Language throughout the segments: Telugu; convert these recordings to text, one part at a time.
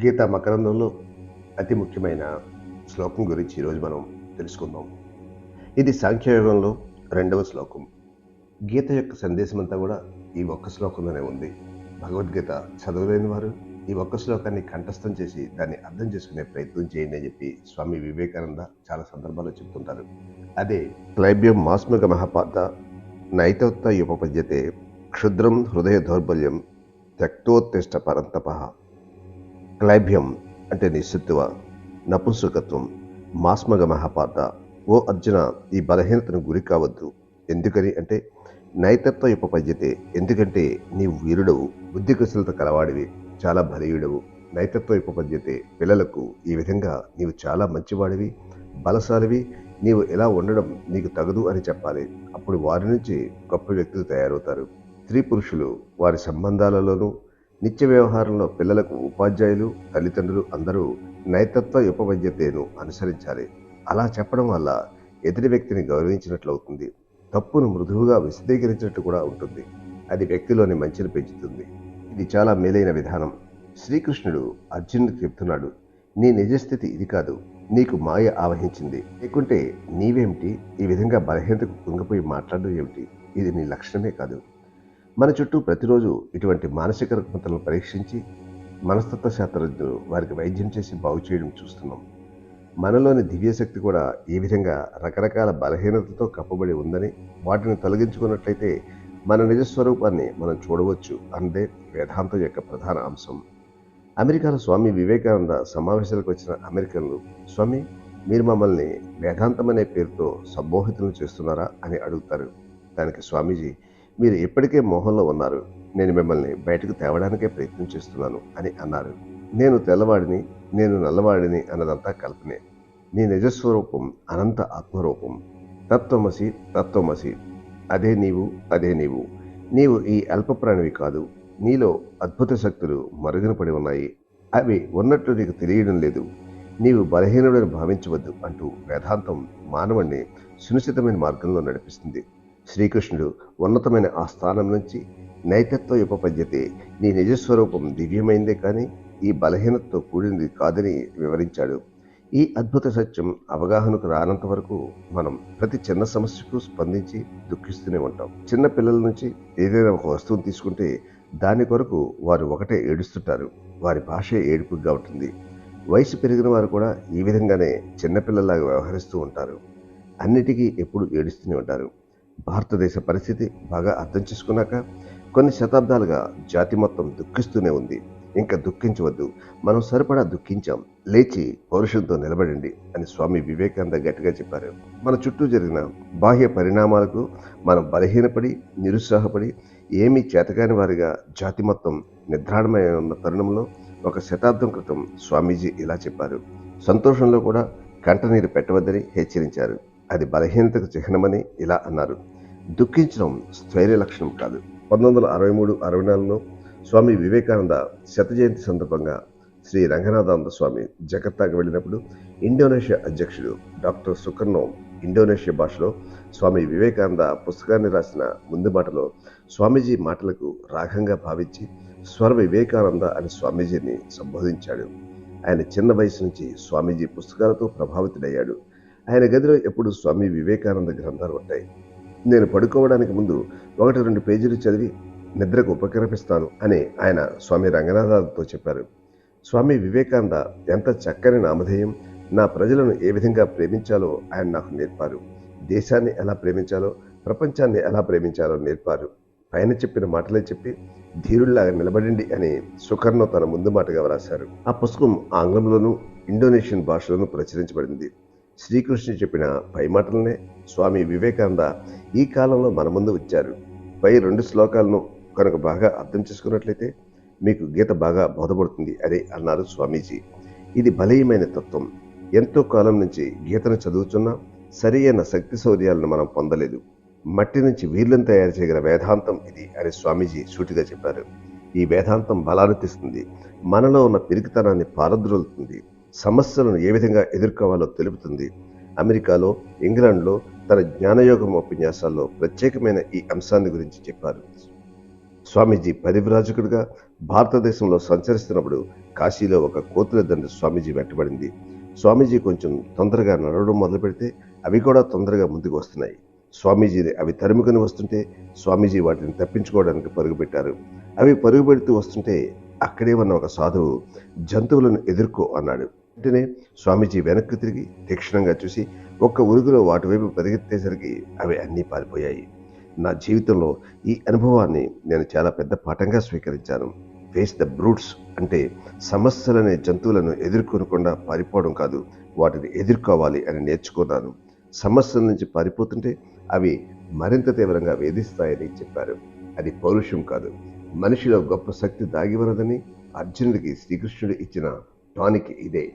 గీత మకరందంలో అతి ముఖ్యమైన శ్లోకం గురించి ఈరోజు మనం తెలుసుకుందాం. ఇది సాంఖ్యయోగంలో రెండవ శ్లోకం. గీత యొక్క సందేశం అంతా కూడా ఈ ఒక్క శ్లోకంలోనే ఉంది. భగవద్గీత చదవలేని వారు ఈ ఒక్క శ్లోకాన్ని కంఠస్థం చేసి దాన్ని అర్థం చేసుకునే ప్రయత్నం చేయండి అని చెప్పి స్వామి వివేకానంద చాలా సందర్భాల్లో చెప్తుంటారు. అదే క్లైబ్యం మాస్మిక మహాపాత నైతోత్త ఉపపద్యతే క్షుద్రం హృదయ దౌర్బల్యం త్యక్తోత్తిష్ట పరంతప క్లైభ్యం అంటే నిస్సత్తువ నపుంసకత్వం మాస్మగ మహాపాత. ఓ అర్జున ఈ బలహీనతను గురి కావద్దు. ఎందుకని అంటే నైతత్వ ఉపపద్యతే ఎందుకంటే నీవు వీరుడవు బుద్ధి కలవాడివి చాలా బలీయుడవు. నైతత్వ ఉపపద్యతే పిల్లలకు ఈ విధంగా నీవు చాలా మంచివాడివి బలశాలివి నీవు ఎలా ఉండడం నీకు తగదు అని చెప్పాలి. అప్పుడు వారి నుంచి గొప్ప వ్యక్తులు తయారవుతారు. స్త్రీ పురుషులు వారి సంబంధాలలోనూ నిత్య వ్యవహారంలో పిల్లలకు ఉపాధ్యాయులు తల్లిదండ్రులు అందరూ నైతత్వ ఉపవైద్యతను అనుసరించాలి. అలా చెప్పడం వల్ల ఎదుటి వ్యక్తిని గౌరవించినట్లవుతుంది. తప్పును మృదువుగా విశదీకరించినట్టు కూడా ఉంటుంది. అది వ్యక్తిలోని మంచిని పెంచుతుంది. ఇది చాలా మేలైన విధానం. శ్రీకృష్ణుడు అర్జునుడికి చెప్తున్నాడు నీ నిజస్థితి ఇది కాదు. నీకు మాయ ఆవహించింది. లేకుంటే నీవేమిటి? ఈ విధంగా బలహీనతకు కుంగిపోయి మాట్లాడడం ఏమిటి? ఇది నీ లక్షణమే కాదు. మన చుట్టూ ప్రతిరోజు ఇటువంటి మానసిక రుగ్మతలను పరీక్షించి మనస్తత్వ శాస్త్రజ్ఞులు వారికి వైద్యం చేసి బాగు చేయడం చూస్తున్నాం. మనలోని దివ్యశక్తి కూడా ఈ విధంగా రకరకాల బలహీనతతో కప్పబడి ఉందని వాటిని తొలగించుకున్నట్లయితే మన నిజస్వరూపాన్ని మనం చూడవచ్చు అన్నదే వేదాంతం యొక్క ప్రధాన అంశం. అమెరికాలో స్వామి వివేకానంద సమావేశాలకు వచ్చిన అమెరికన్లు స్వామి మీరు మమ్మల్ని వేదాంతం అనే పేరుతో సంబోహితులు చేస్తున్నారా? అని అడుగుతారు. దానికి స్వామీజీ మీరు ఇప్పటికే మోహంలో ఉన్నారు. నేను మిమ్మల్ని బయటకు తేవడానికే ప్రయత్నం చేస్తున్నాను అని అన్నారు. నేను తెల్లవాడిని నేను నల్లవాడిని అన్నదంతా కల్పనే. నీ నిజస్వరూపం అనంత ఆత్మరూపం. తత్వమసి తత్వమసి. అదే నీవు అదే నీవు. నీవు ఈ అల్పప్రాణివి కాదు. నీలో అద్భుత శక్తులు మరుగున పడి ఉన్నాయి. అవి ఉన్నట్లు నీకు తెలియడం లేదు. నీవు బలహీనుడని భావించవద్దు అంటూ వేదాంతం మానవుణ్ణి సునిశ్చితమైన మార్గంలో నడిపిస్తుంది. శ్రీకృష్ణుడు ఉన్నతమైన ఆ స్థానం నుంచి నైతత్వ ఉపపద్యతే నీ నిజస్వరూపం దివ్యమైందే కానీ ఈ బలహీనతతో కూడింది కాదని వివరించాడు. ఈ అద్భుత సత్యం అవగాహనకు రానంత వరకు మనం ప్రతి చిన్న సమస్యకు స్పందించి దుఃఖిస్తూనే ఉంటాం. చిన్న పిల్లల నుంచి ఏదైనా ఒక వస్తువును తీసుకుంటే దాని కొరకు వారు ఒకటే ఏడుస్తుంటారు. వారి భాష ఏడుపుగా ఉంటుంది. వయసు పెరిగిన వారు కూడా ఈ విధంగానే చిన్నపిల్లలాగా వ్యవహరిస్తూ ఉంటారు. అన్నిటికీ ఎప్పుడు ఏడుస్తూనే ఉంటారు. భారతదేశ పరిస్థితి బాగా అర్థం చేసుకున్నాక కొన్ని శతాబ్దాలుగా జాతి మొత్తం దుఃఖిస్తూనే ఉంది. ఇంకా దుఃఖించవద్దు. మనం సరిపడా దుఃఖించాం. లేచి పౌరుషంతో నిలబడండి అని స్వామి వివేకానంద గట్టిగా చెప్పారు. మన చుట్టూ జరిగిన బాహ్య పరిణామాలకు మనం బలహీనపడి నిరుత్సాహపడి ఏమీ చేతకాని వారిగా జాతి మొత్తం నిద్రాణమై ఉన్న తరుణంలో ఒక శతాబ్దం క్రితం స్వామీజీ ఇలా చెప్పారు. సంతోషంలో కూడా కంటనీరు పెట్టవద్దని హెచ్చరించారు. అది బలహీనతకు చిహ్నమని ఇలా అన్నారు. దుఃఖించడం స్థైర్య లక్షణం కాదు. పంతొమ్మిది వందల అరవై మూడు అరవై నాలుగులో స్వామి వివేకానంద శత జయంతి సందర్భంగా శ్రీ రంగనాథానంద స్వామి జకర్తాకు వెళ్ళినప్పుడు ఇండోనేషియా అధ్యక్షుడు డాక్టర్ సుకర్ణో ఇండోనేషియా భాషలో స్వామి వివేకానంద పుస్తకాన్ని రాసిన ముందు మాటలో స్వామీజీ మాటలకు రాగంగా భావించి స్వర వివేకానంద అని స్వామీజీని సంబోధించాడు. ఆయన చిన్న వయసు నుంచి స్వామీజీ పుస్తకాలతో ప్రభావితుడయ్యాడు. ఆయన గదిలో ఎప్పుడు స్వామి వివేకానంద గ్రంథాలు ఉంటాయి. నేను పడుకోవడానికి ముందు ఒకటి రెండు పేజీలు చదివి నిద్రకు ఉపక్రమిస్తాను అని ఆయన స్వామి రంగనాథతో చెప్పారు. స్వామి వివేకానంద ఎంత చక్కని నామధేయం నా ప్రజలను ఏ విధంగా ప్రేమించాలో ఆయన నాకు నేర్పారు. దేశాన్ని ఎలా ప్రేమించాలో ప్రపంచాన్ని ఎలా ప్రేమించాలో నేర్పారు. పైన చెప్పిన మాటలే చెప్పి ధీరుల్లాగా నిలబడండి అని సుకర్ణ తన ముందు మాటగా వ్రాశారు. ఆ పుస్తకం ఆంగ్లంలోనూ ఇండోనేషియన్ భాషలోనూ ప్రచురించబడింది. శ్రీకృష్ణుడు చెప్పిన పై మాటలనే స్వామి వివేకానంద ఈ కాలంలో మన ముందు వచ్చారు పై రెండు శ్లోకాలను కనుక బాగా అర్థం చేసుకున్నట్లయితే మీకు గీత బాగా బోధపడుతుంది అని అన్నారు స్వామీజీ. ఇది బలీయమైన తత్వం. ఎంతో కాలం నుంచి గీతను చదువుతున్నా సరి అయిన శక్తి శౌర్యాలను మనం పొందలేదు. మట్టి నుంచి వీర్లను తయారు చేయగల వేదాంతం ఇది అని స్వామీజీ సూటిగా చెప్పారు. ఈ వేదాంతం బలాన్ని తెస్తుంది. మనలో ఉన్న పిరికితనాన్ని పారద్రోలుతుంది. సమస్యలను ఏ విధంగా ఎదుర్కోవాలో తెలుపుతుంది. అమెరికాలో ఇంగ్లాండ్లో తన జ్ఞానయోగం ఉపన్యాసాల్లో ప్రత్యేకమైన ఈ అంశాన్ని గురించి చెప్పారు. స్వామీజీ పరివ్రాజకుడిగా భారతదేశంలో సంచరిస్తున్నప్పుడు కాశీలో ఒక కోతుల దండ స్వామీజీ వెంటబడింది. స్వామీజీ కొంచెం తొందరగా నడవడం మొదలు పెడితే అవి కూడా తొందరగా ముందుకు వస్తున్నాయి. స్వామీజీని అవి తరుముకొని వస్తుంటే స్వామీజీ వాటిని తప్పించుకోవడానికి పరుగుపెట్టారు అవి పరుగు పెడుతూ వస్తుంటే అక్కడే ఉన్న ఒక సాధువు జంతువులను ఎదుర్కో అన్నాడు. వెంటనే స్వామీజీ వెనక్కి తిరిగి తీక్షణంగా చూసి ఒక్క ఉరుగులో వాటి వైపు పరిగెత్తేసరికి అవి అన్నీ పారిపోయాయి. నా జీవితంలో ఈ అనుభవాన్ని నేను చాలా పెద్ద పాఠంగా స్వీకరించాను. ఫేస్ ద బ్రూట్స్ అంటే సమస్యలనే జంతువులను ఎదుర్కొనకుండా పారిపోవడం కాదు వాటిని ఎదుర్కోవాలి అని నేర్చుకున్నాను. సమస్యల నుంచి పారిపోతుంటే అవి మరింత తీవ్రంగా వేధిస్తాయని చెప్పారు. అది పౌరుషం కాదు. మనిషిలో గొప్ప శక్తి దాగి ఉన్నదని అర్జునుడికి శ్రీకృష్ణుడు ఇచ్చిన టానిక్ ఇదే.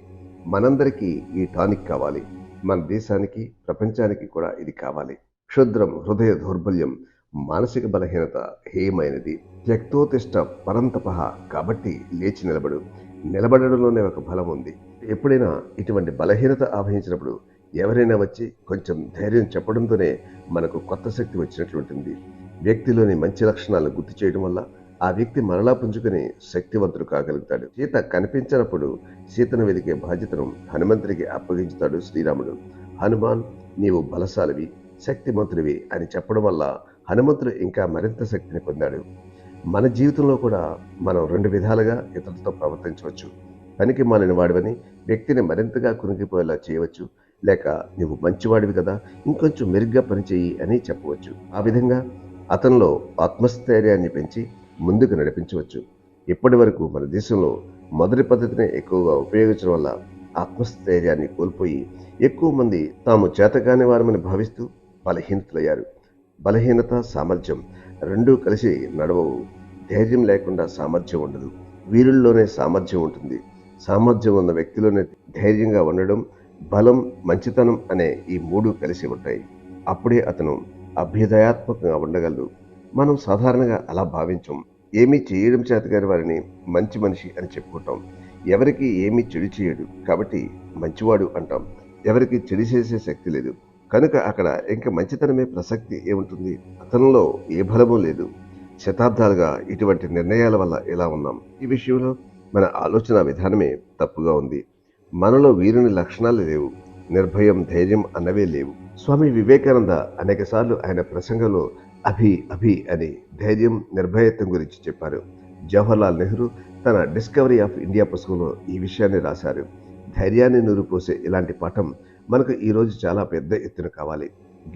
మనందరికీ ఈ టానిక్ కావాలి. మన దేశానికి ప్రపంచానికి కూడా ఇది కావాలి. క్షుద్రం హృదయ దౌర్బల్యం మానసిక బలహీనత హేయమైనది. త్యక్తోతిష్ట పరంతపహ కాబట్టి లేచి నిలబడు. నిలబడడంలోనే ఒక బలం ఉంది. ఎప్పుడైనా ఇటువంటి బలహీనత ఆవహించినప్పుడు ఎవరైనా వచ్చి కొంచెం ధైర్యం చెప్పడంతోనే మనకు కొత్త శక్తి వచ్చినట్లుంటుంది. వ్యక్తిలోని మంచి లక్షణాలను గుర్తు చేయడం వల్ల ఆ వ్యక్తి మరలా పుంజుకుని శక్తివంతుడు కాగలుగుతాడు. సీత కనిపించినప్పుడు సీతను వెతికే బాధ్యతను హనుమంతుడికి అప్పగించుతాడు శ్రీరాముడు. హనుమాన్ నీవు బలశాలివి శక్తిమంతుడివి అని చెప్పడం వల్ల హనుమంతుడు ఇంకా మరింత శక్తిని పొందాడు. మన జీవితంలో కూడా మనం రెండు విధాలుగా ఇతరులతో ప్రవర్తించవచ్చు. పనికి మాలిన వాడివని వ్యక్తిని మరింతగా కునిగిపోయేలా చేయవచ్చు. లేక నువ్వు మంచివాడివి కదా ఇంకొంచెం మెరుగ్గా పనిచేయి అని చెప్పవచ్చు. ఆ విధంగా అతనిలో ఆత్మస్థైర్యాన్ని పెంచి ముందుకు నడిపించవచ్చు. ఇప్పటి వరకు మన దేశంలో మొదటి పద్ధతిని ఎక్కువగా ఉపయోగించడం వల్ల ఆత్మస్థైర్యాన్ని కోల్పోయి ఎక్కువ మంది తాము చేతకాని వారమని భావిస్తూ బలహీనతలయ్యారు. బలహీనత సామర్థ్యం రెండూ కలిసి నడవవు. ధైర్యం లేకుండా సామర్థ్యం ఉండదు. వీరుల్లోనే సామర్థ్యం ఉంటుంది. సామర్థ్యం ఉన్న వ్యక్తిలోనే ధైర్యంగా ఉండడం బలం మంచితనం అనే ఈ మూడు కలిసి ఉంటాయి. అప్పుడే అతను అభ్యుదయాత్మకంగా ఉండగలడు. మనం సాధారణంగా అలా భావించం. ఏమీ చేయడం చేతగారి వారిని మంచి మనిషి అని చెప్పుకుంటాం. ఎవరికి ఏమీ చెడు చేయడు కాబట్టి మంచివాడు అంటాం. ఎవరికి చెడు చేసే శక్తి లేదు. కనుక అక్కడ ఇంకా మంచితనమే ప్రసక్తి ఏముంటుంది? అతనిలో ఏ బలము లేదు. శతాబ్దాలుగా ఇటువంటి నిర్ణయాల వల్ల ఇలా ఉన్నాం? ఈ విషయంలో మన ఆలోచన విధానమే తప్పుగా ఉంది. మనలో వీరుని లక్షణాలు లేవు. నిర్భయం ధైర్యం అన్నవే లేవు. స్వామి వివేకానంద అనేకసార్లు ఆయన ప్రసంగంలో అభి అభి అని ధైర్యం నిర్భయత్వం గురించి చెప్పారు. జవహర్లాల్ నెహ్రూ తన డిస్కవరీ ఆఫ్ ఇండియా పుస్తకంలో ఈ విషయాన్ని రాశారు. ధైర్యాన్ని నూరుపోసే ఇలాంటి పాఠం మనకు ఈరోజు చాలా పెద్ద ఎత్తున కావాలి.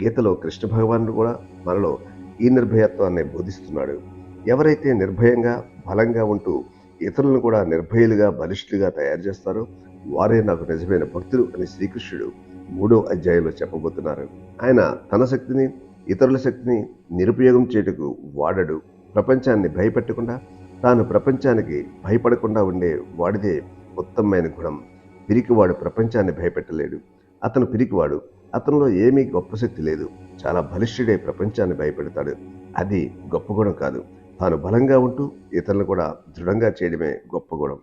గీతలో కృష్ణ భగవానుడు కూడా మనలో ఈ నిర్భయత్వాన్ని బోధిస్తున్నాడు. ఎవరైతే నిర్భయంగా బలంగా ఉంటూ ఇతరులను కూడా నిర్భయులుగా బలిష్ఠులుగా తయారు చేస్తారో వారే నాకు నిజమైన భక్తులు అని శ్రీకృష్ణుడు మూడో అధ్యాయంలో చెప్పబోతున్నారు. ఆయన తన శక్తిని ఇతరుల శక్తిని నిరుపయోగం చేయుటకు వాడడు. ప్రపంచాన్ని భయపెట్టకుండా తాను ప్రపంచానికి భయపడకుండా ఉండే వాడిదే ఉత్తమమైన గుణం. పిరికివాడు ప్రపంచాన్ని భయపెట్టలేడు. అతను పిరికివాడు. అతనిలో ఏమీ గొప్ప శక్తి లేదు. చాలా బలిష్ఠుడే ప్రపంచాన్ని భయపెడతాడు. అది గొప్ప గుణం కాదు. తాను బలంగా ఉంటూ ఇతరులను కూడా దృఢంగా చేయడమే గొప్ప గుణం.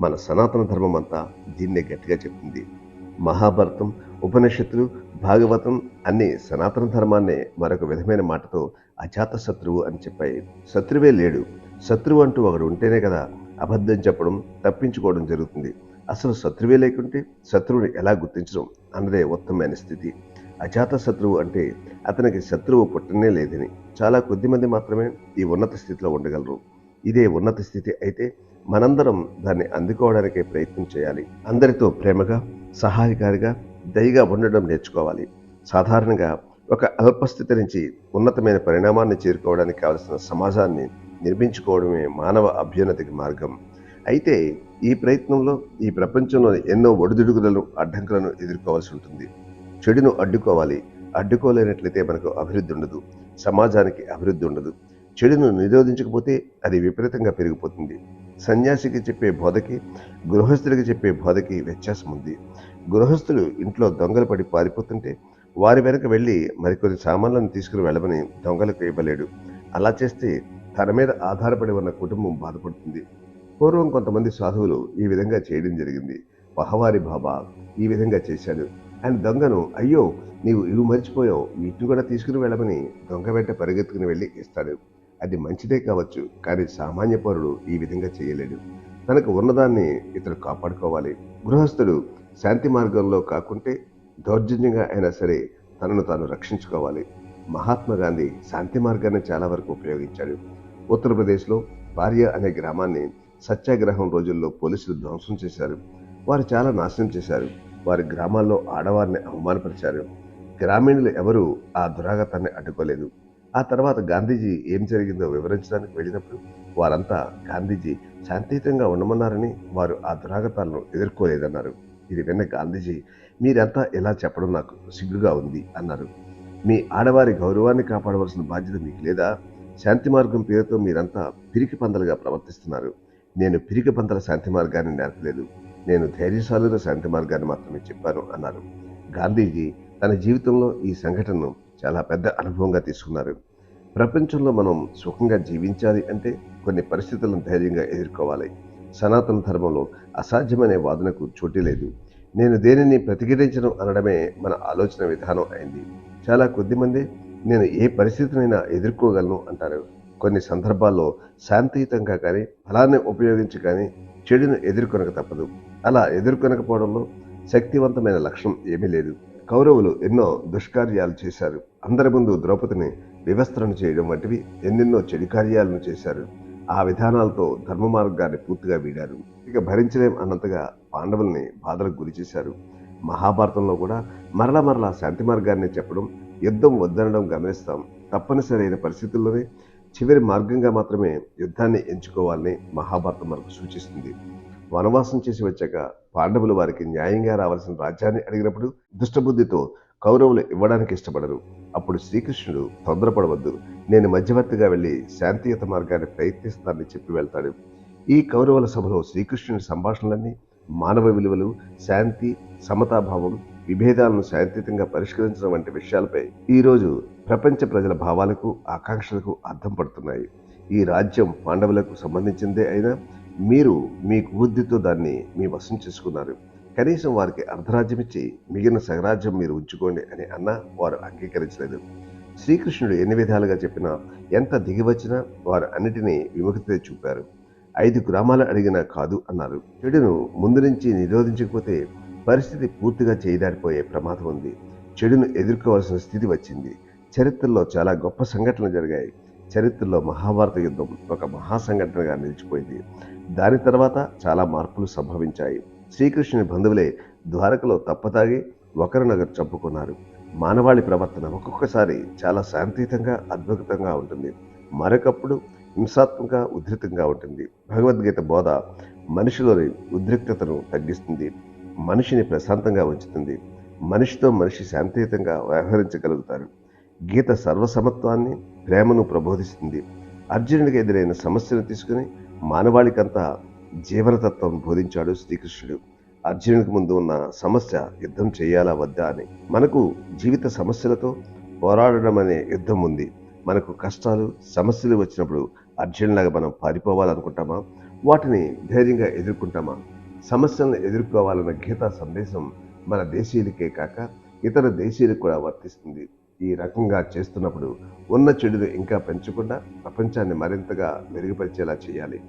మన సనాతన ధర్మం అంతా దీన్నే గట్టిగా చెప్తుంది. మహాభారతం ఉపనిషత్తులు భాగవతం అన్ని సనాతన ధర్మాన్నే మరొక విధమైన మాటతో అజాత శత్రువు అని చెప్పాయి. శత్రువే లేడు. శత్రువు అంటూ ఒకడు ఉంటేనే కదా అబద్ధం చెప్పడం తప్పించుకోవడం జరుగుతుంది. అసలు శత్రువే లేకుంటే శత్రువుని ఎలా గుర్తించడం అన్నదే ఉత్తమమైన స్థితి. అజాత శత్రువు అంటే అతనికి శత్రువు పుట్టనే లేదని. చాలా కొద్ది మంది మాత్రమే ఈ ఉన్నత స్థితిలో ఉండగలరు. ఇదే ఉన్నత స్థితి అయితే మనందరం దాన్ని అందుకోవడానికి ప్రయత్నం చేయాలి. అందరితో ప్రేమగా సహాయకారిగా దయగా ఉండడం నేర్చుకోవాలి. సాధారణంగా ఒక అల్పస్థితి నుంచి ఉన్నతమైన పరిణామాన్ని చేరుకోవడానికి కావలసిన సమాజాన్ని నిర్మించుకోవడమే మానవ అభ్యున్నతికి మార్గం. అయితే ఈ ప్రయత్నంలో ఈ ప్రపంచంలోని ఎన్నో ఒడిదుడుగులను అడ్డంకులను ఎదుర్కోవాల్సి ఉంటుంది. చెడును అడ్డుకోవాలి. అడ్డుకోలేనట్లయితే మనకు అభివృద్ధి ఉండదు. సమాజానికి అభివృద్ధి ఉండదు. చెడును నిరోధించకపోతే అది విపరీతంగా పెరిగిపోతుంది. సన్యాసికి చెప్పే బోధకి గృహస్థుడికి చెప్పే బోధకి వ్యత్యాసం ఉంది. గృహస్థులు ఇంట్లో దొంగలు పడి పారిపోతుంటే వారి వెనక వెళ్ళి మరికొన్ని సామాన్లను తీసుకుని వెళ్ళమని దొంగలకు ఇవ్వలేడు. అలా చేస్తే తన మీద ఆధారపడి ఉన్న కుటుంబం బాధపడుతుంది. పూర్వం కొంతమంది సాధువులు ఈ విధంగా చేయడం జరిగింది. పహవారి బాబా ఈ విధంగా చేశాడు. ఆయన దొంగను అయ్యో నీవు ఇవి మర్చిపోయావు. వీటిని కూడా తీసుకుని వెళ్ళమని దొంగ వెంట పరిగెత్తుకుని వెళ్ళి ఇస్తాడు. అది మంచిదే కావచ్చు కానీ సామాన్య పౌరుడు ఈ విధంగా చేయలేడు. తనకు ఉన్నదాన్ని ఇతడు కాపాడుకోవాలి. గృహస్థుడు శాంతి మార్గంలో కాకుంటే దౌర్జన్యంగా అయినా సరే తనను తాను రక్షించుకోవాలి. మహాత్మా గాంధీ శాంతి మార్గాన్ని చాలా వరకు ఉపయోగించాడు. ఉత్తరప్రదేశ్లో భార్య అనే గ్రామాన్ని సత్యాగ్రహం రోజుల్లో పోలీసులు ధ్వంసం చేశారు. వారు చాలా నాశనం చేశారు. వారి గ్రామాల్లో ఆడవారిని అవమానపరిచారు. గ్రామీణులు ఎవరూ ఆ దురాగతాన్ని అడ్డుకోలేదు. ఆ తర్వాత గాంధీజీ ఏం జరిగిందో వివరించడానికి వెళ్ళినప్పుడు వారంతా గాంధీజీ శాంతియుతంగా ఉండమన్నారని వారు ఆ దురాగతాలను ఎదుర్కోలేదన్నారు. ఇది విన్న గాంధీజీ మీరంతా ఇలా చెప్పడం నాకు సిగ్గుగా ఉంది అన్నారు. మీ ఆడవారి గౌరవాన్ని కాపాడవలసిన బాధ్యత మీకు లేదా? శాంతి మార్గం పేరుతో మీరంతా పిరికి పందలుగా ప్రవర్తిస్తున్నారు. నేను పిరికి పందల శాంతి మార్గాన్ని నేర్పలేదు. నేను ధైర్యశాలుల శాంతి మార్గాన్ని మాత్రమే చెప్పాను అన్నారు. గాంధీజీ తన జీవితంలో ఈ సంఘటనను చాలా పెద్ద అనుభవంగా తీసుకున్నారు. ప్రపంచంలో మనం సుఖంగా జీవించాలి అంటే కొన్ని పరిస్థితులను ధైర్యంగా ఎదుర్కోవాలి. సనాతన ధర్మంలో అసాధ్యమనే వాదనకు చోటు లేదు. నేను దేనిని ప్రతిఘటించడం అనడమే మన ఆలోచన విధానం అయింది. చాలా కొద్దిమంది నేను ఏ పరిస్థితినైనా ఎదుర్కోగలను అంటారు. కొన్ని సందర్భాల్లో శాంతియుతంగా కానీ ఫలాన్ని ఉపయోగించి కానీ చెడును ఎదుర్కొనక తప్పదు. అలా ఎదుర్కొనకపోవడంలో శక్తివంతమైన లక్ష్యం ఏమీ లేదు. కౌరవులు ఎన్నో దుష్కార్యాలు చేశారు. అందరి ముందు ద్రౌపదిని వ్యవస్థను చేయడం వంటివి ఎన్నెన్నో చెడు కార్యాలను చేశారు. ఆ విధానాలతో ధర్మ మార్గాన్ని పూర్తిగా వీడారు. ఇక భరించలేం అన్నంతగా పాండవుల్ని బాధలకు గురి చేశారు. మహాభారతంలో కూడా మరల మరలా శాంతి మార్గాన్ని చెప్పడం యుద్ధం వద్దనడం గమనిస్తాం. తప్పనిసరైన పరిస్థితుల్లోనే చివరి మార్గంగా మాత్రమే యుద్ధాన్ని ఎంచుకోవాలని మహాభారతం మనకు సూచిస్తుంది. వనవాసం చేసి వచ్చాక పాండవులు వారికి న్యాయంగా రావాల్సిన రాజ్యాన్ని అడిగినప్పుడు దుష్టబుద్ధితో కౌరవులు ఇవ్వడానికి ఇష్టపడరు. అప్పుడు శ్రీకృష్ణుడు తొందరపడవద్దు. నేను మధ్యవర్తిగా వెళ్ళి శాంతియుత మార్గాన్ని ప్రయత్నిస్తానని చెప్పి వెళ్తాడు. ఈ కౌరవుల సభలో శ్రీకృష్ణుని సంభాషణలన్నీ మానవ విలువలు శాంతి సమతాభావం విభేదాలను శాంతియుతంగా పరిష్కరించడం వంటి విషయాలపై ఈరోజు ప్రపంచ ప్రజల భావాలకు ఆకాంక్షలకు అర్థం పడుతున్నాయి. ఈ రాజ్యం పాండవులకు సంబంధించిందే అయినా మీరు మీ కుబుద్ధితో దాన్ని మీ వశం చేసుకున్నారు. కనీసం వారికి అర్ధరాజ్యం ఇచ్చి మిగిలిన సగరాజ్యం మీరు ఉంచుకోండి అని అన్నా వారు అంగీకరించలేదు. శ్రీకృష్ణుడు ఎన్ని విధాలుగా చెప్పినా ఎంత దిగివచ్చినా వారు అన్నిటినీ విముఖత చూపారు. ఐదు గ్రామాలు అడిగినా కాదు అన్నారు. చెడును ముందు నుంచి నిరోధించకపోతే పరిస్థితి పూర్తిగా చేయదారిపోయే ప్రమాదం ఉంది. చెడును ఎదుర్కోవాల్సిన స్థితి వచ్చింది. చరిత్రలో చాలా గొప్ప సంఘటనలు జరిగాయి. చరిత్రలో మహాభారత యుద్ధం ఒక మహాసంఘటనగా నిలిచిపోయింది. దాని తర్వాత చాలా మార్పులు సంభవించాయి. శ్రీకృష్ణుని బంధువులే ద్వారకలో తప్పతాగి ఒకరినొకరు చంపుకున్నారు. మానవాళి ప్రవర్తన ఒక్కొక్కసారి చాలా శాంతియుతంగా అద్భుతంగా ఉంటుంది. మరొకప్పుడు హింసాత్మక ఉధృతంగా ఉంటుంది. భగవద్గీత బోధ మనిషిలోని ఉద్రిక్తతను తగ్గిస్తుంది. మనిషిని ప్రశాంతంగా ఉంచుతుంది. మనిషితో మనిషి శాంతియుతంగా వ్యవహరించగలుగుతారు. గీత సర్వసమత్వాన్ని ప్రేమను ప్రబోధిస్తుంది. అర్జునుడికి ఎదురైన సమస్యను తీసుకుని మానవాళికంతా జీవనతత్వం బోధించాడు శ్రీకృష్ణుడు. అర్జునుడికి ముందు ఉన్న సమస్య యుద్ధం చేయాలా వద్దా అని. మనకు జీవిత సమస్యలతో పోరాడడం అనే యుద్ధం ఉంది. మనకు కష్టాలు సమస్యలు వచ్చినప్పుడు అర్జునులాగా మనం పారిపోవాలనుకుంటామా? వాటిని ధైర్యంగా ఎదుర్కొంటామా? సమస్యలను ఎదుర్కోవాలన్న గీతా సందేశం మన దేశీయులకే కాక ఇతర దేశీయులకు కూడా వర్తిస్తుంది. ఈ రకంగా చేస్తున్నప్పుడు ఉన్న చెడును ఇంకా పెంచకుండా ప్రపంచాన్ని మరింతగా మెరుగుపరిచేలా చేయాలి.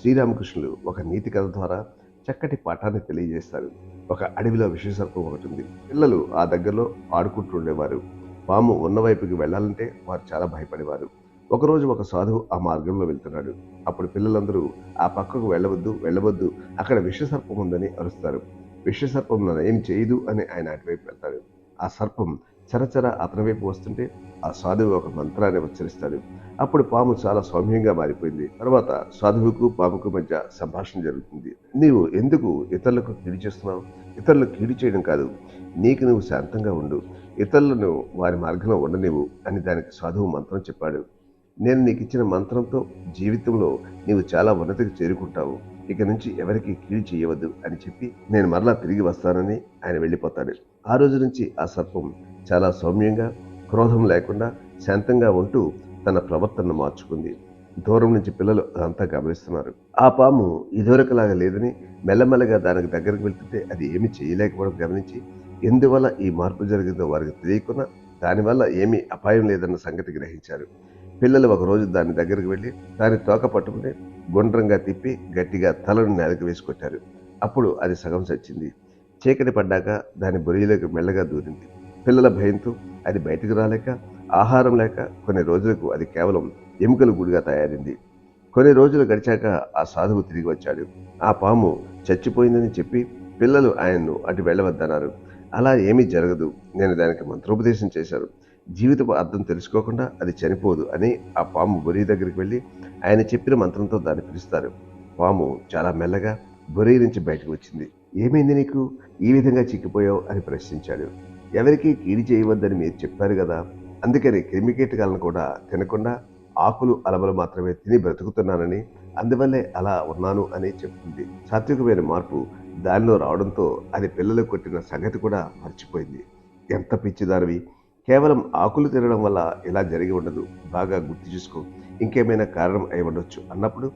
శ్రీరామకృష్ణులు ఒక నీతి కథ ద్వారా చక్కటి పాఠాన్ని తెలియజేస్తారు. ఒక అడవిలో విషసర్పం ఒకటి ఉంది. పిల్లలు ఆ దగ్గరలో ఆడుకుంటూ ఉండేవారు. పాము ఉన్నవైపుకి వెళ్ళాలంటే వారు చాలా భయపడేవారు. ఒకరోజు ఒక సాధువు ఆ మార్గంలో వెళ్తున్నాడు. అప్పుడు పిల్లలందరూ ఆ పక్కకు వెళ్ళవద్దు వెళ్ళవద్దు అక్కడ విషసర్పం ఉందని అరుస్తారు. విషసర్పం నన్ను ఏం చేయదు అని ఆయన అటువైపు వెళ్తాడు. ఆ సర్పం చరచర అతని వైపు వస్తుంటే ఆ సాధువు ఒక మంత్రాన్ని ఉచ్చరిస్తాడు. అప్పుడు పాము చాలా సౌమ్యంగా మారిపోయింది. తర్వాత సాధువుకు పాముకు మధ్య సంభాషణ జరుగుతుంది. నీవు ఎందుకు ఇతరులకు కీడు చేస్తున్నావు? ఇతరులకు కీడు చేయడం కాదు. నీకు నువ్వు శాంతంగా ఉండు. ఇతరులను వారి మార్గంలో ఉండనివ్వు అని దానికి సాధువు మంత్రం చెప్పాడు. నేను నీకు ఇచ్చిన మంత్రంతో జీవితంలో నీవు చాలా ఉన్నతికి చేరుకుంటావు. ఇక నుంచి ఎవరికి కీడు చేయవద్దు అని చెప్పి నేను మరలా తిరిగి వస్తానని ఆయన వెళ్ళిపోతాడు. ఆ రోజు నుంచి ఆ సర్పం చాలా సౌమ్యంగా క్రోధం లేకుండా శాంతంగా ఉంటూ తన ప్రవర్తనను మార్చుకుంది. దూరం నుంచి పిల్లలు అదంతా గమనిస్తున్నారు. ఆ పాము ఇదివరకులాగా లేదని మెల్లమెల్లగా దానికి దగ్గరికి వెళ్తుంటే అది ఏమి చేయలేకపోవడం గమనించి ఎందువల్ల ఈ మార్పు జరిగిందో వారికి తెలియకుండా దానివల్ల ఏమీ అపాయం లేదన్న సంగతి గ్రహించారు. పిల్లలు ఒకరోజు దాని దగ్గరికి వెళ్ళి దాని తోక పట్టుకుని గుండ్రంగా తిప్పి గట్టిగా తలను నేలకు వేసుకొట్టారు అప్పుడు అది సగం చచ్చింది. చీకటి పడ్డాక దాని బొరియలోకి మెల్లగా దూరింది. పిల్లల భయంతో అది బయటకు రాలేక ఆహారం లేక కొన్ని రోజులకు అది కేవలం ఎముకల గుడిగా తయారైంది. కొన్ని రోజులు గడిచాక ఆ సాధువు తిరిగి వచ్చాడు. ఆ పాము చచ్చిపోయిందని చెప్పి పిల్లలు ఆయన్ను అటు వెళ్ళవద్దన్నారు. అలా ఏమీ జరగదు. నేను దానికి మంత్రోపదేశం చేశాను. జీవితపు అర్థం తెలుసుకోకుండా అది చనిపోదు అని ఆ పాము బొరి దగ్గరికి వెళ్ళి ఆయన చెప్పిన మంత్రంతో దాన్ని పిలుస్తారు. పాము చాలా మెల్లగా బొరి నుంచి బయటకు వచ్చింది. ఏమైంది నీకు? ఈ విధంగా చిక్కిపోయావు? అని ప్రశ్నించాడు. ఎవరికీ కీడి చేయవద్దని మీరు చెప్పారు కదా! అందుకని క్రిమికీటకాలను కూడా తినకుండా ఆకులు అలమలు మాత్రమే తిని బ్రతుకుతున్నానని అందువల్లే అలా ఉన్నాను అని చెప్తుంది. సాత్వికమైన మార్పు దానిలో రావడంతో అది పిల్లలు కొట్టిన సంగతి కూడా మర్చిపోయింది. ఎంత పిచ్చిదానివి! కేవలం ఆకులు తినడం వల్ల ఇలా జరిగి ఉండదు. బాగా గుర్తు చేసుకో. ఇంకేమైనా కారణం అయి ఉండొచ్చు అన్నప్పుడు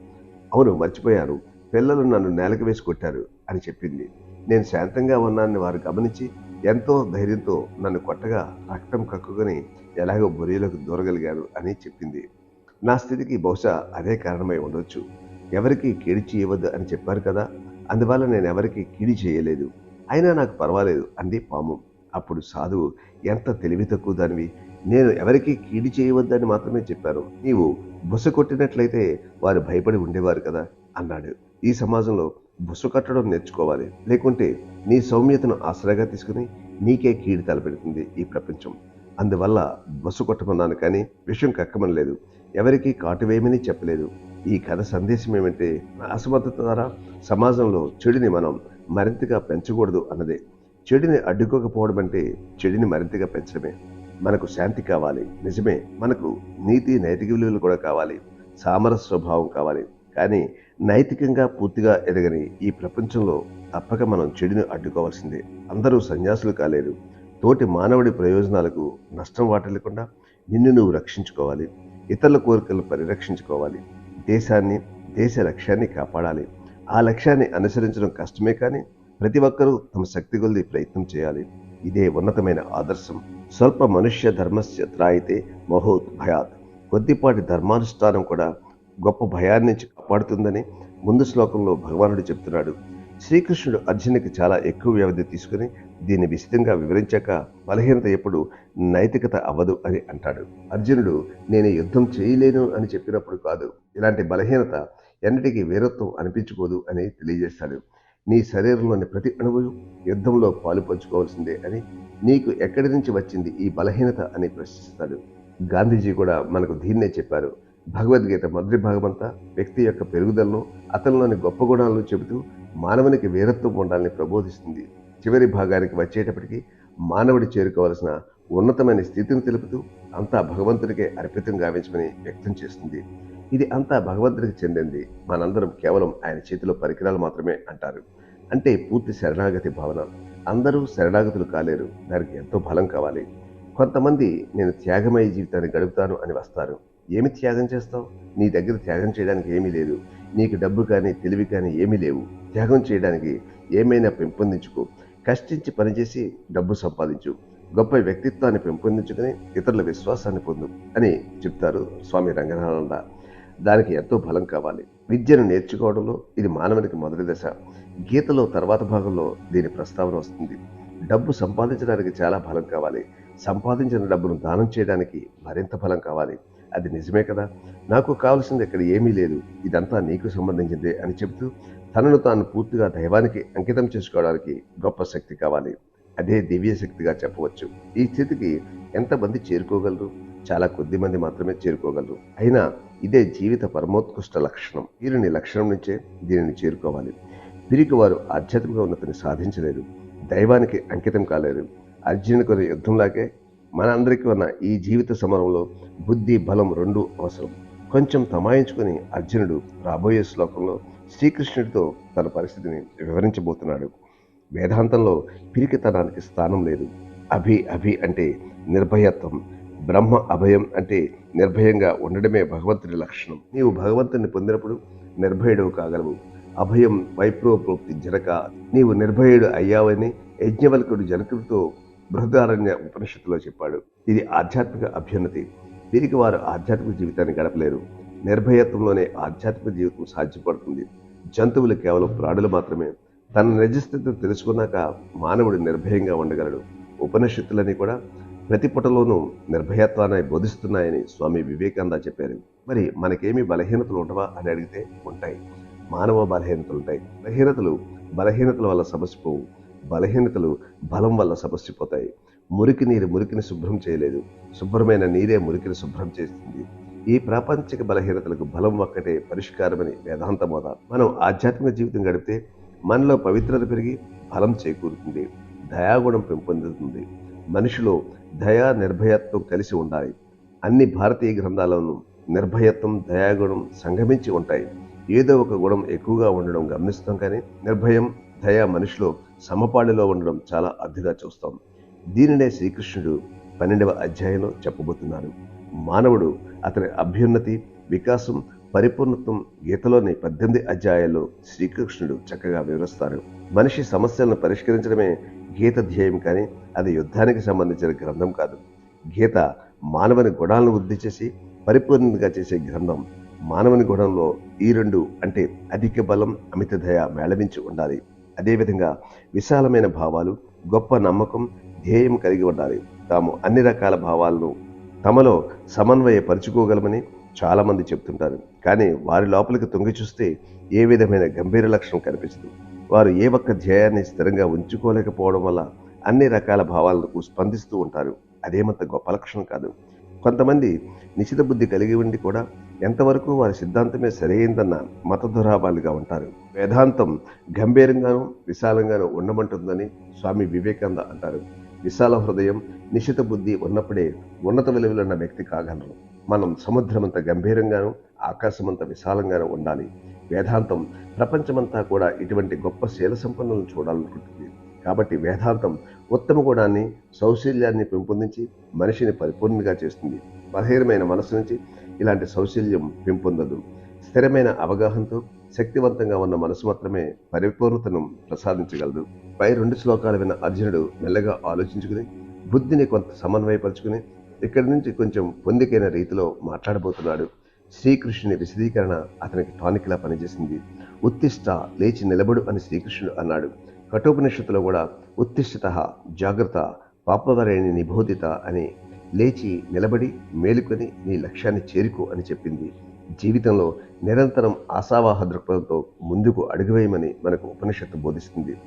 అవును మర్చిపోయాను. పిల్లలు నన్ను నేలకు వేసి కొట్టారు అని చెప్పింది. నేను శాంతంగా ఉన్నానని వారు గమనించి ఎంతో ధైర్యంతో నన్ను కొట్టగా రక్తం కక్కుకొని ఎలాగో బొరియలోకి దూరగలిగారు అని చెప్పింది. నా స్థితికి బహుశా అదే కారణమై ఉండొచ్చు. ఎవరికి కీడి చేయవద్దు అని చెప్పారు కదా అందువల్ల నేను ఎవరికి కీడి చేయలేదు. అయినా నాకు పర్వాలేదు అంది పాము. అప్పుడు సాధువు ఎంత తెలివి తక్కువ దానివి? నేను ఎవరికి కీడి చేయవద్దని మాత్రమే చెప్పాను నీవు బుస కొట్టినట్లయితే వారు భయపడి ఉండేవారు కదా అన్నాడు. ఈ సమాజంలో బుస కట్టడం నేర్చుకోవాలి. లేకుంటే నీ సౌమ్యతను ఆసరాగా తీసుకుని నీకే కీడి తలపెడుతుంది ఈ ప్రపంచం. అందువల్ల బస్సు కొట్టమన్నాను కానీ విషయం కక్కమని లేదు ఎవరికీ కాటు వేయమని చెప్పలేదు. ఈ కథ సందేశం ఏమంటే అసమర్థత ద్వారా సమాజంలో చెడుని మనం మరింతగా పెంచకూడదు అన్నదే. చెడుని అడ్డుకోకపోవడం అంటే చెడుని మరింతగా పెంచడమే. మనకు శాంతి కావాలి. నిజమే మనకు నీతి నైతిక విలువలు కూడా కావాలి. సామరస్య స్వభావం కావాలి. కానీ నైతికంగా పూర్తిగా ఎదగని ఈ ప్రపంచంలో తప్పక మనం చెడుని అడ్డుకోవాల్సిందే. అందరూ సన్యాసులు కాలేరు. తోటి మానవుడి ప్రయోజనాలకు నష్టం వాటిల్లకుండా నిన్ను నువ్వు రక్షించుకోవాలి. ఇతరుల కోరికలను పరిరక్షించుకోవాలి. దేశాన్ని దేశ లక్ష్యాన్ని కాపాడాలి. ఆ లక్ష్యాన్ని అనుసరించడం కష్టమే కానీ ప్రతి ఒక్కరూ తమ శక్తి కొలిది ప్రయత్నం చేయాలి. ఇదే ఉన్నతమైన ఆదర్శం. స్వల్ప మనుష్య ధర్మస్య త్రాయితే మహోత్ భయాత్. కొద్దిపాటి ధర్మానుష్ఠానం కూడా గొప్ప భయాన్నించి కాపాడుతుందని ముందు శ్లోకంలో భగవానుడు చెప్తున్నాడు. శ్రీకృష్ణుడు అర్జునుడికి చాలా ఎక్కువ వ్యవధి తీసుకుని దీన్ని విస్తృతంగా వివరించాక బలహీనత ఎప్పుడు నైతికత అవ్వదు అని అంటాడు. అర్జునుడు నేను యుద్ధం చేయలేను అని చెప్పినప్పుడు కాదు ఇలాంటి బలహీనత ఎన్నటికీ వీరత్వం అనిపించుకోదు అని తెలియజేస్తాడు. నీ శరీరంలోని ప్రతి అణువు యుద్ధంలో పాలు పంచుకోవాల్సిందే అని నీకు ఎక్కడి నుంచి వచ్చింది ఈ బలహీనత అని ప్రశ్నిస్తాడు. గాంధీజీ కూడా మనకు దీన్నే చెప్పారు. భగవద్గీత మొదటి భాగమంతా వ్యక్తి యొక్క పెరుగుదలను అతనిలోని గొప్ప గుణాలను చెబుతూ మానవునికి వీరత్వం ఉండాలని ప్రబోధిస్తుంది. చివరి భాగానికి వచ్చేటప్పటికి మానవుడి చేరుకోవాల్సిన ఉన్నతమైన స్థితిని తెలుపుతూ అంతా భగవంతుడికే అర్పితం గావించమని వ్యక్తం చేస్తుంది. ఇది అంతా భగవంతుడికి చెందింది. మనందరం కేవలం ఆయన చేతిలో పరికరాలు మాత్రమే అంటారు. అంటే పూర్తి శరణాగతి భావన. అందరూ శరణాగతులు కాలేరు. దానికి ఎంతో బలం కావాలి. కొంతమంది నేను త్యాగమయ జీవితాన్ని గడుపుతాను అని వస్తారు. ఏమి త్యాగం చేస్తావు? నీ దగ్గర త్యాగం చేయడానికి ఏమీ లేదు. నీకు డబ్బు కానీ తెలివి కానీ ఏమీ లేవు. త్యాగం చేయడానికి ఏమైనా పెంపొందించుకో. కష్టించి పనిచేసి డబ్బు సంపాదించు. గొప్ప వ్యక్తిత్వాన్ని పెంపొందించుకుని ఇతరుల విశ్వాసాన్ని పొందు అని చెప్తారు స్వామి రంగనారాయణ దానికి ఎంతో బలం కావాలి. విద్యను నేర్చుకోవడంలో ఇది మానవునికి మొదటి దశ. గీతలో తర్వాత భాగంలో దీని ప్రస్తావన వస్తుంది. డబ్బు సంపాదించడానికి చాలా బలం కావాలి. సంపాదించిన డబ్బును దానం చేయడానికి మరింత బలం కావాలి. అది నిజమే కదా. నాకు కావలసింది ఇక్కడ ఏమీ లేదు. ఇదంతా నీకు సంబంధించిందే అని చెబుతూ తనను తాను పూర్తిగా దైవానికి అంకితం చేసుకోవడానికి గొప్ప శక్తి కావాలి. అదే దివ్య శక్తిగా చెప్పవచ్చు. ఈ స్థితికి ఎంతమంది చేరుకోగలరు? చాలా కొద్ది మంది మాత్రమే చేరుకోగలరు. అయినా ఇదే జీవిత పరమోత్కృష్ట లక్షణం. వీరిని లక్షణం నుంచే దీనిని చేరుకోవాలి. వీరికి వారు ఆధ్యాత్మిక ఉన్నతిని సాధించలేరు. దైవానికి అంకితం కాలేరు. అర్జునునికి యుద్ధంలాగే మనందరికీ ఉన్న ఈ జీవిత సమరంలో బుద్ధి బలం రెండు అవసరం. కొంచెం తమాయించుకుని అర్జునుడు రాబోయే శ్లోకంలో శ్రీకృష్ణుడితో తన పరిస్థితిని వివరించబోతున్నాడు. వేదాంతంలో పిరికితనానికి స్థానం లేదు. అభి అభి అంటే నిర్భయత్వం బ్రహ్మ అభయం అంటే నిర్భయంగా ఉండడమే భగవంతుడి లక్షణం. నీవు భగవంతుని పొందినప్పుడు నిర్భయుడు కాగలవు. అభయం వైప్రోప్రోక్తి జనక నీవు నిర్భయుడు అయ్యావని యజ్ఞవల్కుడు జనకుడితో బృహదారణ్య ఉపనిషత్తులో చెప్పాడు ఇది ఆధ్యాత్మిక అభ్యున్నతి. వీరికి వారు ఆధ్యాత్మిక జీవితాన్ని గడపలేరు. నిర్భయత్వంలోనే ఆధ్యాత్మిక జీవితం సాధ్యపడుతుంది. జంతువులు కేవలం ప్రాణులు మాత్రమే. తన నిజస్థితిని తెలుసుకున్నాక మానవుడు నిర్భయంగా ఉండగలడు. ఉపనిషత్తులని కూడా ప్రతి పుటలోనూ నిర్భయత్వాన్ని బోధిస్తున్నాయని స్వామి వివేకానంద చెప్పారు. మరి మనకేమి బలహీనతలు ఉండవా అని అడిగితే ఉంటాయి. మానవ బలహీనతలు ఉంటాయి. బలహీనతలు బలహీనతల వల్ల సమస్య పోవు. బలహీనతలు బలం వల్ల సమస్యపోతాయి మురికి నీరు మురికిని శుభ్రం చేయలేదు. శుభ్రమైన నీరే మురికిని శుభ్రం చేస్తుంది. ఈ ప్రాపంచిక బలహీనతలకు బలం ఒక్కటే పరిష్కారమని వేదాంత మోద మనం ఆధ్యాత్మిక జీవితం గడిపితే మనలో పవిత్రత పెరిగి బలం చేకూరుతుంది. దయాగుణం పెంపొందుతుంది. మనిషిలో దయా నిర్భయత్వం కలిసి ఉండాలి. అన్ని భారతీయ గ్రంథాలను నిర్భయత్వం దయాగుణం సంగమించి ఉంటాయి. ఏదో ఒక గుణం ఎక్కువగా ఉండడం గమనిస్తాం కానీ నిర్భయం దయ మనిషిలో సమపాడిలో ఉండడం చాలా అర్థగా చూస్తాం దీనినే శ్రీకృష్ణుడు పన్నెండవ అధ్యాయంలో చెప్పబోతున్నారు మానవుడు అతని అభ్యున్నతి వికాసం పరిపూర్ణత్వం గీతలోని పద్దెనిమిది అధ్యాయాల్లో శ్రీకృష్ణుడు చక్కగా వివరిస్తారు మనిషి సమస్యలను పరిష్కరించడమే గీత ధ్యేయం కానీ అది యుద్ధానికి సంబంధించిన గ్రంథం కాదు. గీత మానవుని గుణాలను వృద్ధి చేసి పరిపూర్ణంగా చేసే గ్రంథం మానవుని గుణంలో ఈ రెండు అంటే అధిక బలం అమిత దయ మేళవించి ఉండాలి. అదేవిధంగా విశాలమైన భావాలు గొప్ప నమ్మకం ధ్యేయం కలిగి ఉండాలి. తాము అన్ని రకాల భావాలను తమలో సమన్వయపరుచుకోగలమని చాలామంది చెప్తుంటారు. కానీ వారి లోపలికి తొంగి చూస్తే ఏ విధమైన గంభీర లక్షణం కనిపించదు. వారు ఏ ఒక్క ధ్యేయాన్ని స్థిరంగా ఉంచుకోలేకపోవడం వల్ల అన్ని రకాల భావాలకు స్పందిస్తూ ఉంటారు. అదేమంత గొప్ప లక్షణం కాదు. కొంతమంది నిశ్చిత బుద్ధి కలిగి ఉండి కూడా ఎంతవరకు వారి సిద్ధాంతమే సరైందన్న మతదురాబాలుగా ఉంటారు. వేదాంతం గంభీరంగాను విశాలంగాను ఉండమంటుందని స్వామి వివేకానంద అంటారు. విశాల హృదయం నిశిత బుద్ధి ఉన్నప్పుడే ఉన్నత విలువలున్న వ్యక్తి కాగలరు. మనం సముద్రమంత గంభీరంగాను ఆకాశమంత విశాలంగాను ఉండాలి. వేదాంతం ప్రపంచమంతా కూడా ఇటువంటి గొప్ప శీల సంపన్నులను చూడాలనుకుంటుంది. కాబట్టి వేదాంతం ఉత్తమ గుణాన్ని సౌశీల్యాన్ని పెంపొందించి మనిషిని పరిపూర్ణంగా చేస్తుంది. బలహీనమైన మనసు నుంచి ఇలాంటి సౌశీల్యం పెంపొందదు. స్థిరమైన అవగాహనతో శక్తివంతంగా ఉన్న మనసు మాత్రమే పరిపూర్ణతను ప్రసాదించగలదు. పై రెండు శ్లోకాలు విన్న అర్జునుడు మెల్లగా ఆలోచించుకుని బుద్ధిని కొంత సమన్వయపరుచుకుని ఇక్కడి నుంచి కొంచెం పొందికైన రీతిలో మాట్లాడబోతున్నాడు. శ్రీకృష్ణుని విశదీకరణ అతనికి టానిక్లా పనిచేసింది. ఉత్తిష్ట లేచి నిలబడు అని శ్రీకృష్ణుడు అన్నాడు. కఠోపనిషత్తులో కూడా ఉత్తిష్టత జాగ్రత్త పాపవరేణి నిబోధిత అని లేచి నిలబడి మేలుకొని నీ లక్ష్యాన్ని చేరుకో అని చెప్పింది. జీవితంలో నిరంతరం ఆశావాహ దృక్పథంతో ముందుకు అడుగువేయమని మనకు ఉపనిషత్తు బోధిస్తుంది.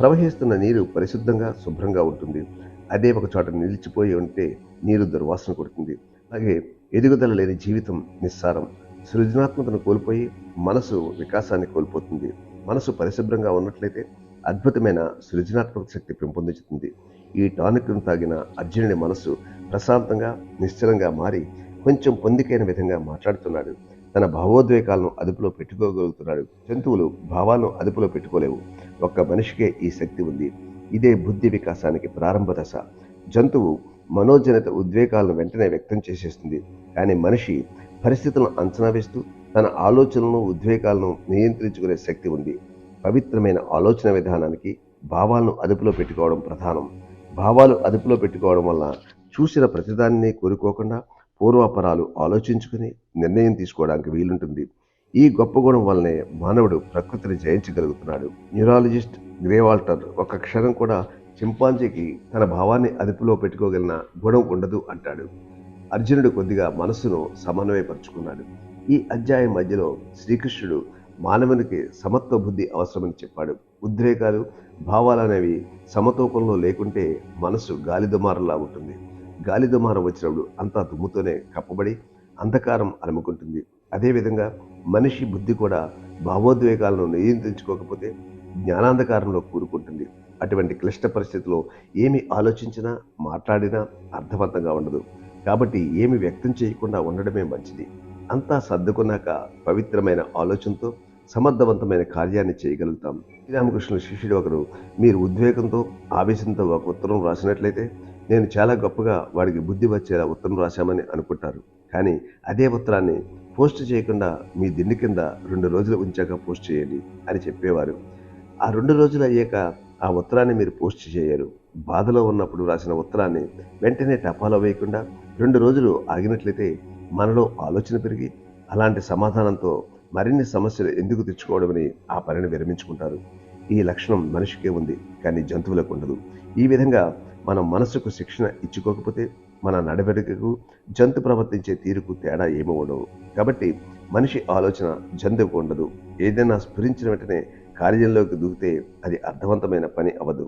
ప్రవహిస్తున్న నీరు పరిశుద్ధంగా శుభ్రంగా ఉంటుంది. అదే ఒక చోట నిలిచిపోయి ఉంటే నీరు దుర్వాసన కొడుతుంది. అలాగే ఎదుగుదల లేని జీవితం నిస్సారం. సృజనాత్మకతను కోల్పోయి మనసు వికాసాన్ని కోల్పోతుంది. మనసు పరిశుభ్రంగా ఉన్నట్లయితే అద్భుతమైన సృజనాత్మక శక్తి పెంపొందించుతుంది. ఈ టానిక్ను తాగిన అర్జునుడి మనసు ప్రశాంతంగా నిశ్చలంగా మారి కొంచెం పొందికైన విధంగా మాట్లాడుతున్నాడు. తన భావోద్వేగాలను అదుపులో పెట్టుకోగలుగుతున్నాడు. జంతువులు భావాలను అదుపులో పెట్టుకోలేవు. ఒక్క మనిషికే ఈ శక్తి ఉంది. ఇదే బుద్ధి వికాసానికి ప్రారంభ దశ. జంతువు మనోజనిత ఉద్వేగాలను వెంటనే వ్యక్తం చేసేస్తుంది. కానీ మనిషి పరిస్థితులను అంచనా వేస్తూ తన ఆలోచనలను ఉద్వేగాలను నియంత్రించుకునే శక్తి ఉంది. పవిత్రమైన ఆలోచన విధానానికి భావాలను అదుపులో పెట్టుకోవడం ప్రధానం. భావాలు అదుపులో పెట్టుకోవడం వల్ల చూసిన ప్రతిదాన్ని కోరుకోకుండా పూర్వాపరాలు ఆలోచించుకుని నిర్ణయం తీసుకోవడానికి వీలుంటుంది. ఈ గొప్ప గుణం వల్లనే మానవుడు ప్రకృతిని జయించగలుగుతున్నాడు. న్యూరాలజిస్ట్ గ్రేవాల్టర్ ఒక క్షణం కూడా చింపాంజీకి తన భావాన్ని అదుపులో పెట్టుకోగలిగిన గుణం ఉండదు అంటాడు. అర్జునుడు కొద్దిగా మనస్సును సమన్వయపరుచుకున్నాడు. ఈ అధ్యాయం మధ్యలో శ్రీకృష్ణుడు మానవునికి సమత్వ బుద్ధి అవసరమని చెప్పాడు. ఉద్రేకాలు భావాలు అనేవి సమతూకంలో లేకుంటే మనసు గాలిదుమారంలా ఉంటుంది. గాలి దుమారం వచ్చినప్పుడు అంతా దుమ్ముతోనే కప్పబడి అంధకారం అలుముకుంటుంది. అదేవిధంగా మనిషి బుద్ధి కూడా భావోద్వేగాలను నియంత్రించుకోకపోతే జ్ఞానాంధకారంలో కూరుకుంటుంది. అటువంటి క్లిష్ట పరిస్థితిలో ఏమి ఆలోచించినా మాట్లాడినా అర్థవంతంగా ఉండదు. కాబట్టి ఏమి వ్యక్తం చేయకుండా ఉండడమే మంచిది. అంతా సర్దుకున్నాక పవిత్రమైన ఆలోచనతో సమర్థవంతమైన కార్యాన్ని చేయగలుగుతాం. శ్రీరామకృష్ణుల శిష్యుడు ఒకరు మీరు ఉద్వేగంతో ఆవేశంతో ఒక ఉత్తరం రాసినట్లయితే నేను చాలా గొప్పగా వాడికి బుద్ధి వచ్చేలా ఉత్తరం రాశామని అనుకుంటారు. కానీ అదే ఉత్తరాన్ని పోస్ట్ చేయకుండా మీ దిండి కింద రెండు రోజులు ఉంచాక పోస్ట్ చేయండి అని చెప్పేవారు. ఆ రెండు రోజులు అయ్యాక ఆ ఉత్తరాన్ని మీరు పోస్ట్ చేయరు. బాధలో ఉన్నప్పుడు రాసిన ఉత్తరాన్ని వెంటనే టపాలో వేయకుండా రెండు రోజులు ఆగినట్లయితే మనలో ఆలోచన పెరిగి అలాంటి సమాధానంతో మరిన్ని సమస్యలు ఎందుకు తెచ్చుకోవడమని ఆ పనిని విరమించుకుంటారు. ఈ లక్షణం మనిషికే ఉంది కానీ జంతువులకు ఉండదు. ఈ విధంగా మనం మనసుకు శిక్షణ ఇచ్చుకోకపోతే మన నడవడికకు జంతు ప్రవర్తించే తీరుకు తేడా ఏమి ఉండవు. కాబట్టి మనిషి ఆలోచన జంతువుకు ఉండదు. ఏదైనా స్ఫురించిన వెంటనే కార్యంలోకి దూకితే అది అర్థవంతమైన పని అవదు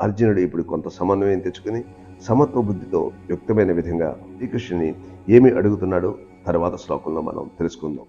అర్జునుడు ఇప్పుడు కొంత సమన్వయం తెచ్చుకుని సమత్వ బుద్ధితో యుక్తమైన విధంగా శ్రీకృష్ణుని ఏమి అడుగుతున్నాడో తర్వాత శ్లోకంలో మనం తెలుసుకుందాం.